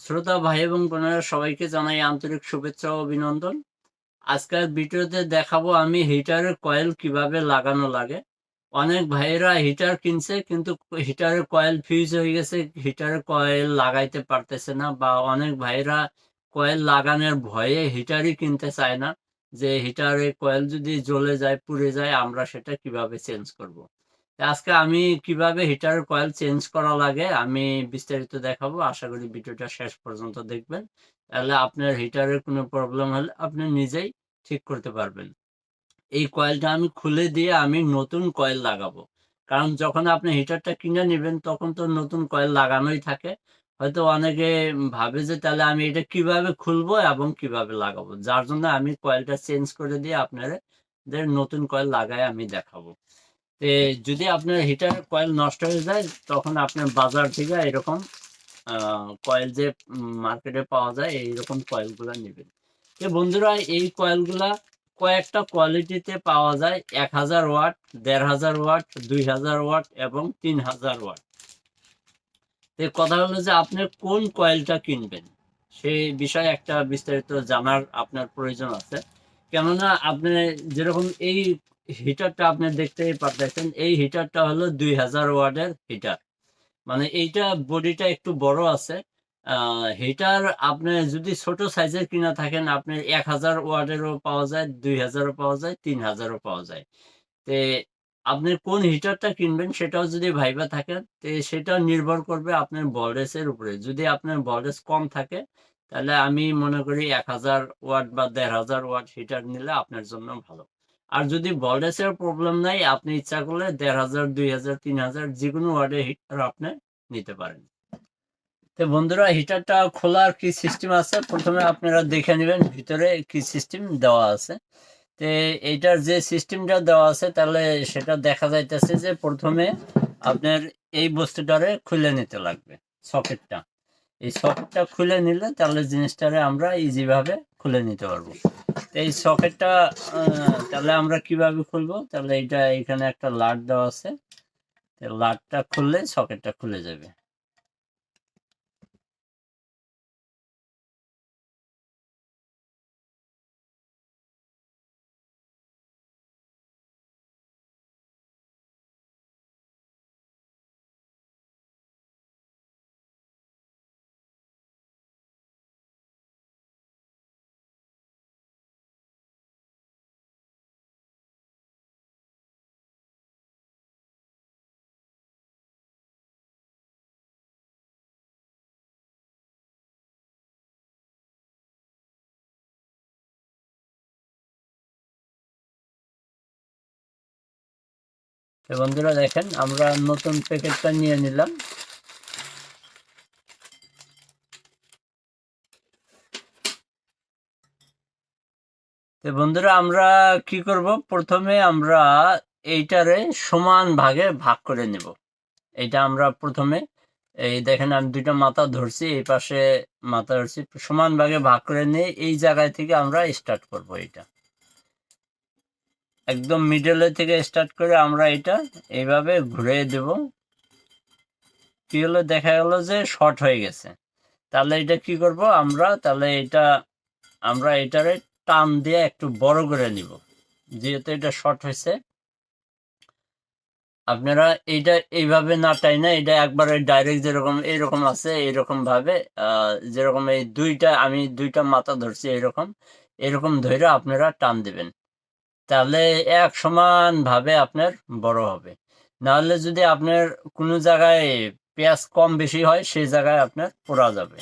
শ্রোতা ভাই এবং বোনেরা সবাইকে জানাই আন্তরিক শুভেচ্ছা ও অভিনন্দন। আজকের ভিডিওতে দেখাবো আমি হিটারের কয়েল কীভাবে লাগানো লাগে। অনেক ভাইয়েরা হিটার কিনছে, কিন্তু হিটারের কয়েল ফিউজ হয়ে গেছে, হিটারের কয়েল লাগাইতে পারতেছে না বা অনেক ভাইয়েরা কয়েল লাগানোর ভয়ে হিটারই কিনতে চায় না। যে হিটারে কয়েল যদি জ্বলে যায়, পুড়ে যায়, আমরা সেটা কীভাবে চেঞ্জ করব। আজকে আমি কীভাবে হিটার কয়েল চেঞ্জ করা লাগে, আমি বিস্তারিত দেখাবো। আশা করি ভিডিওটা শেষ পর্যন্ত দেখবেন। তাহলে আপনার হিটারের কোনো প্রবলেম হলে আপনি নিজেই ঠিক করতে পারবেন। এই কয়েলটা আমি খুলে দিয়ে আমি নতুন কয়েল লাগাবো। কারণ যখন আপনি হিটারটা কিনে নেবেন, তখন তো নতুন কয়েল লাগানোই থাকে। হয়তো অনেকে ভাবে যে তাহলে আমি এটা কীভাবে খুলবো এবং কীভাবে লাগাবো? যার জন্য আমি কয়েলটা চেঞ্জ করে দিয়ে আপনাদের নতুন কয়েল লাগায় আমি দেখাবো। যদি আপনার হিটার কয়েল নষ্ট হয়ে যায়, তখন আপনার বাজার থেকে এরকম কয়েল যে মার্কেটে পাওয়া যায়, এইরকম কয়েলগুলো নেবেন। তো বন্ধুরা, এই কয়েলগুলা কয়েকটা কোয়ালিটিতে পাওয়া যায়, এক হাজার ওয়াট, দেড় হাজার ওয়াট, দুই হাজার ওয়াট এবং তিন হাজার ওয়াট। তো কথা হলো যে, আপনি কোন কয়েলটা কিনবেন? সেই বিষয়ে একটা বিস্তারিত জানার আপনার প্রয়োজন আছে। কেননা, আপনি যেরকম এই হিটারটা আপনি দেখতেই পারতেছেন। এই হিটারটা হলো দুই হাজার ওয়ার্ডের হিটার। মানে এইটা বডিটা একটু বড় আছে। হিটার আপনি যদি ছোট সাইজের কিনা থাকেন, আপনি এক হাজার ওয়ার্ডেরও পাওয়া যায়, দুই হাজারও পাওয়া যায়, তিন হাজারও পাওয়া যায়। তে আপনি কোন হিটারটা কিনবেন সেটাও যদি ভাইবা থাকেন তে সেটা নির্ভর করবে আপনার ভোল্টেজের উপরে। যদি আপনার ভোল্টেজ কম থাকে, তাহলে আমি মনে করি এক হাজার ওয়াট বা দেড় হাজার ওয়াট হিটার নিলে আপনার জন্য ভালো। আর যদি ভোল্টেজের প্রবলেম নাই, আপনি ইচ্ছা করলে দেড় হাজার, দুই হাজার, তিন হাজার যে কোনো ওয়ার্ডের হিটার আপনি নিতে পারেন। তো বন্ধুরা হিটারটা খোলার কি সিস্টেম আছে? প্রথমে আপনারা দেখে নেবেন ভিতরে কি সিস্টেম দেওয়া আছে। তো এইটার যে সিস্টেমটা দেওয়া আছে, তাহলে সেটা দেখা যাইতেছে যে প্রথমে আপনার এই বস্তুটারে খুলে নিতে লাগবে সকেটটা এই সকেটটা খুলে নিলে তাহলে জিনিসটারে আমরা ইজিভাবে খুলে নিতে পারব। এই সকেটটা তাহলে আমরা কীভাবে খুলবো? তাহলে এটা এখানে একটা লাট দেওয়া আছে। লাটটা খুললে সকেটটা খুলে যাবে। বন্ধুরা দেখেন, আমরা নতুন প্যাকেটটা নিয়ে নিলাম। তো বন্ধুরা, আমরা কি করব? প্রথমে আমরা এইটারে সমান ভাগে ভাগ করে নেব। এইটা আমরা প্রথমে, এই দেখেন আমি দুইটা মাথা ধরছি, এই পাশে মাথা ধরছি, সমান ভাগে ভাগ করে নিয়ে এই জায়গায় থেকে আমরা স্টার্ট করব এটা একদম মিডলে থেকে স্টার্ট করে আমরা এটা এইভাবে ঘুরে দেব। কি হলো? দেখা গেল যে শর্ট হয়ে গেছে। তাহলে এটা কি করব আমরা? তাহলে এটা, আমরা এটারে টান দিয়ে একটু বড় করে নিব। যেহেতু এটা শর্ট হয়েছে। আপনারা এটা এইভাবে না টাই না এটা একবারে ডাইরেক্ট যেরকম এইরকম আছে এইরকম ভাবে যেরকম এই দুইটা, আমি দুইটা মাথা ধরছি এইরকম এরকম ধরে আপনারা টান দিবেন। তাহলে এক সমান ভাবে আপনার বড় হবে। নাহলে যদি আপনার কোনো জায়গায় পেঁয়াজ কম বেশি হয়, সেই জায়গায় আপনার পোড়া যাবে।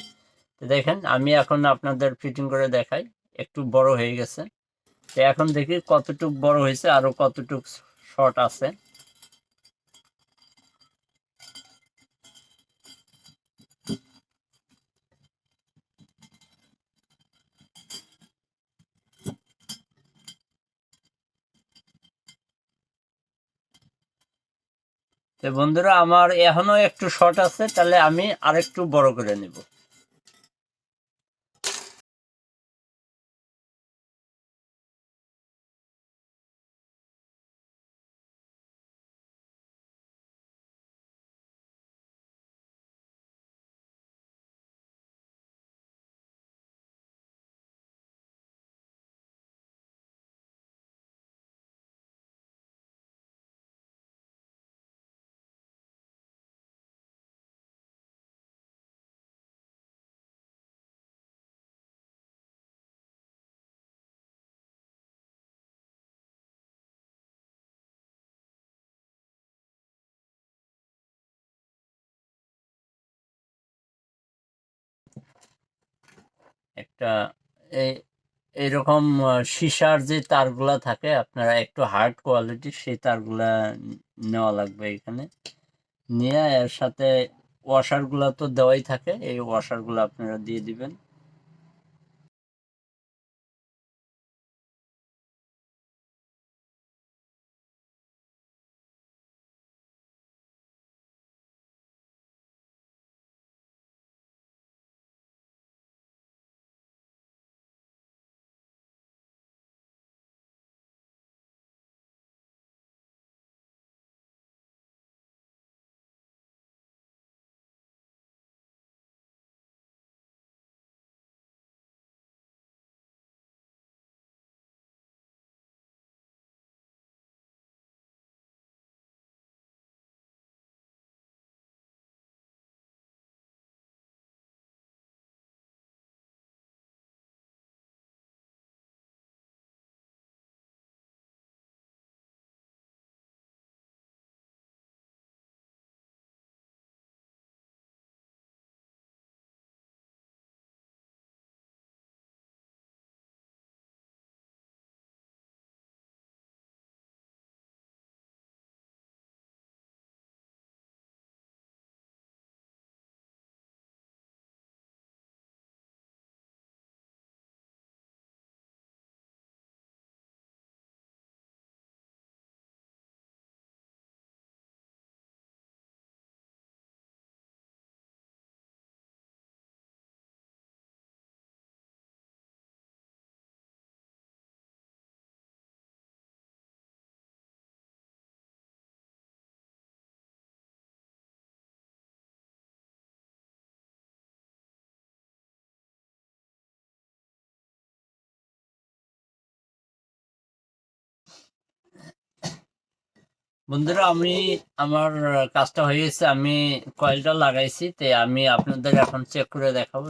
দেখেন, আমি এখন আপনাদের ফিটিং করে দেখাই। একটু বড় হয়ে গেছে। তো এখন দেখি কতটুক বড় হয়েছে আরও কতটুক শর্ট আছে। তো বন্ধুরা আমার এখনও একটু শর্ট আছে তাহলে আমি আরেকটু বড় করে নিব। একটা এরকম সীসার যে তারগুলা থাকে, আপনারা একটু হার্ড কোয়ালিটির সেই তারগুলা নেওয়া লাগবে এখানে। নিয়ে এর সাথে ওয়াশারগুলা তো দেওয়াই থাকে, এই ওয়াশারগুলো আপনারা দিয়ে দিবেন। বন্ধুরা, আমি আমার কাজটা হয়ে গেছে। আমি কয়েলটা লাগাইছি, তে আমি আপনাদের এখন চেক করে দেখাবো।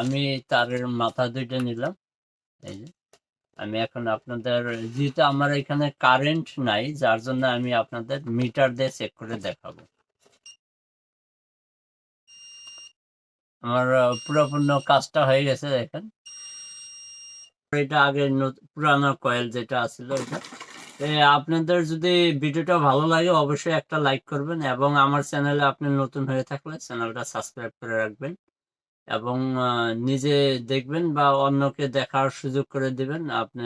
আমি তারের মাথা দুইটা নিলাম। এই যে, আমি এখন আপনাদের, যেহেতু আমার এখানে কারেন্ট নাই, যার জন্য আমি আপনাদের মিটার দিয়ে চেক করে দেখাবো। আমার পুরোপূর্ণ কাজটা হয়ে গেছে, দেখেন। এটা আগে পুরানো কয়েল যেটা আছিল, এটা। আপনাদের যদি ভিডিওটা ভালো লাগে, অবশ্যই একটা লাইক করবেন এবং আমার চ্যানেলে আপনি নতুন হয়ে থাকলে চ্যানেলটা সাবস্ক্রাইব করে রাখবেন এবং নিজে দেখবেন বা অন্যকে দেখার সুযোগ করে দিবেন। আপনি